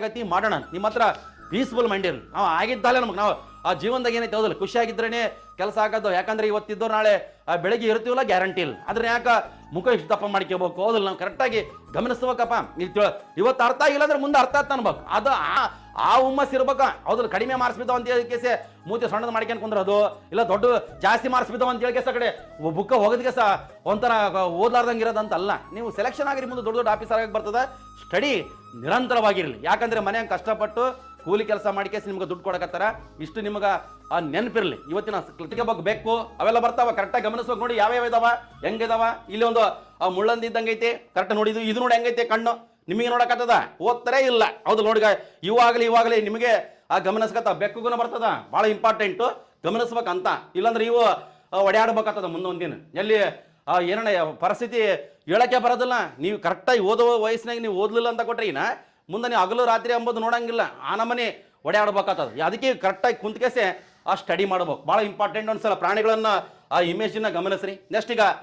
ತರಗತಿ ಮಾಡೋಣ. ನಿಮ್ಮ ಹತ್ರ ಪೀಸ್ಫುಲ್ ಮೈಂಡ್ ಇರಲಿ. ನಾವು ಆಗಿದ್ದಾಲೆ ನಮಗೆ ನಾವು ಆ ಜೀವನದಾಗ ಏನೈತೆ ಹೌದಲ್ಲ ಖುಷಿಯಾಗಿದ್ರೇ ಕೆಲಸ ಆಗೋದು. ಯಾಕಂದ್ರೆ ಇವತ್ತಿದ್ದು ನಾಳೆ ಬೆಳಗ್ಗೆ ಇರ್ತೀವಲ್ಲ ಗ್ಯಾರಂಟಿ ಇಲ್ಲ. ಆದ್ರೆ ಯಾಕ ಮುಖ ಇಷ್ಟು ದಪ್ಪ ಮಾಡ್ಕೋಬೇಕು? ಹೌದಲ್ಲ, ನಾವು ಕರೆಕ್ಟಾಗಿ ಗಮನಿಸ್ಬೇಕಪ್ಪ. ಇಲ್ಲಿ ತಿಳ, ಇವತ್ತು ಅರ್ಥ ಆಗಿಲ್ಲ ಅಂದ್ರೆ ಮುಂದೆ ಅರ್ಥ ಆತ್ ಅನ್ಬೇಕು. ಅದು ಆ ಆ ಹುಮ್ಮಸ್ ಇರ್ಬೇಕ. ಹೌದಲ್ಲ, ಕಡಿಮೆ ಮಾರ್ಕ್ಸ್ ಅಂತ ಹೇಳಿ ಕೇಸೆ ಮೂತಿ ಸಣ್ಣದು ಮಾಡ್ಕೊಂಡು ಕುಂದ್ರದು ಇಲ್ಲ, ದೊಡ್ಡ ಜಾಸ್ತಿ ಮಾರ್ಕ್ಸ್ ಅಂತ ಹೇಳಿ ಕೇಸ ಕಡೆ ಬುಕ್ಕ ಹೋಗೋದಕ್ಕೆ ಸಹ ಒಂಥರ ಓದ್ಲಾರ್ದಂಗೆ ಇರೋದಂತಲ್ಲ. ನೀವು ಸೆಲೆಕ್ಷನ್ ಆಗಿರಿ ಮುಂದೆ ದೊಡ್ಡ ದೊಡ್ಡ ಆಫೀಸರ್ ಆಗಿ ಬರ್ತದೆ. ಸ್ಟಡಿ ನಿರಂತರವಾಗಿರಲಿ. ಯಾಕಂದ್ರೆ ಮನೆಯಂಗೆ ಕಷ್ಟಪಟ್ಟು ಕೂಲಿ ಕೆಲಸ ಮಾಡಿಕೇಸಿ ನಿಮ್ಗೆ ದುಡ್ಡು ಕೊಡಕತ್ತಾರ, ಇಷ್ಟು ನಿಮ್ಗೆ ಆ ನೆನಪಿರ್ಲಿ. ಇವತ್ತಿನ ಕೃತಿಗೆ ಬಗ್ಗೆ ಬೇಕು, ಅವೆಲ್ಲ ಬರ್ತಾವ ಕರೆಕ್ಟಾಗಿ ಗಮನಿಸ್ಬೇಕು ನೋಡಿ ಯಾವ್ಯಾವ ಇದಾವ, ಹೆಂಗಿದಾವ. ಇಲ್ಲಿ ಒಂದು ಆ ಮುಳ್ಳಂದಿ ಇದ್ದಂಗೆ ಐತಿ ಕರೆಕ್ಟ್ ನೋಡಿದ್ವಿ ಇದು ನೋಡಿ ಹೆಂಗೈತೆ ಕಣ್ಣು. ನಿಮಗೆ ನೋಡಕತ್ತದ? ಓದ್ತಾರೇ ಇಲ್ಲ. ಹೌದು ನೋಡಿ ಇವಾಗಲಿ ಇವಾಗಲಿ ನಿಮಗೆ ಆ ಗಮನಿಸ್ಕತ್ತ, ಬೆಕ್ಕುಗುನ ಬರ್ತದ? ಭಾಳ ಇಂಪಾರ್ಟೆಂಟು ಗಮನಿಸ್ಬೇಕಂತ. ಇಲ್ಲಾಂದ್ರೆ ಇವು ಒಡ್ಯಾಡ್ಬೇಕಾಗ್ತದ ಮುಂದೊಂದು ದಿನ. ಎಲ್ಲಿ ಏನಣ್ಣ ಪರಿಸ್ಥಿತಿ ಹೇಳಕ್ಕೆ ಬರೋದಿಲ್ಲ. ನೀವು ಕರೆಕ್ಟಾಗಿ ಓದೋ ವಯಸ್ಸಿನಾಗ ನೀವು ಓದಲಿಲ್ಲ ಅಂತ ಕೊಟ್ರೆ ಇನ್ನ ಮುಂದೆ ನೀವು ಹಗಲು ರಾತ್ರಿ ಅಂಬೋದು ನೋಡಂಗಿಲ್ಲ. ಆ ನಮನೆ ಅದಕ್ಕೆ ಕರೆಕ್ಟಾಗಿ ಕುಂತ್ಕೆಸೆ ಆ ಸ್ಟಡಿ ಮಾಡ್ಬೇಕು. ಭಾಳ ಇಂಪಾರ್ಟೆಂಟ್ ಒಂದ್ಸಲ ಪ್ರಾಣಿಗಳನ್ನು ಆ ಇಮೇಜನ್ನ ಗಮನಿಸ್ರಿ. ನೆಕ್ಸ್ಟ್ ಈಗ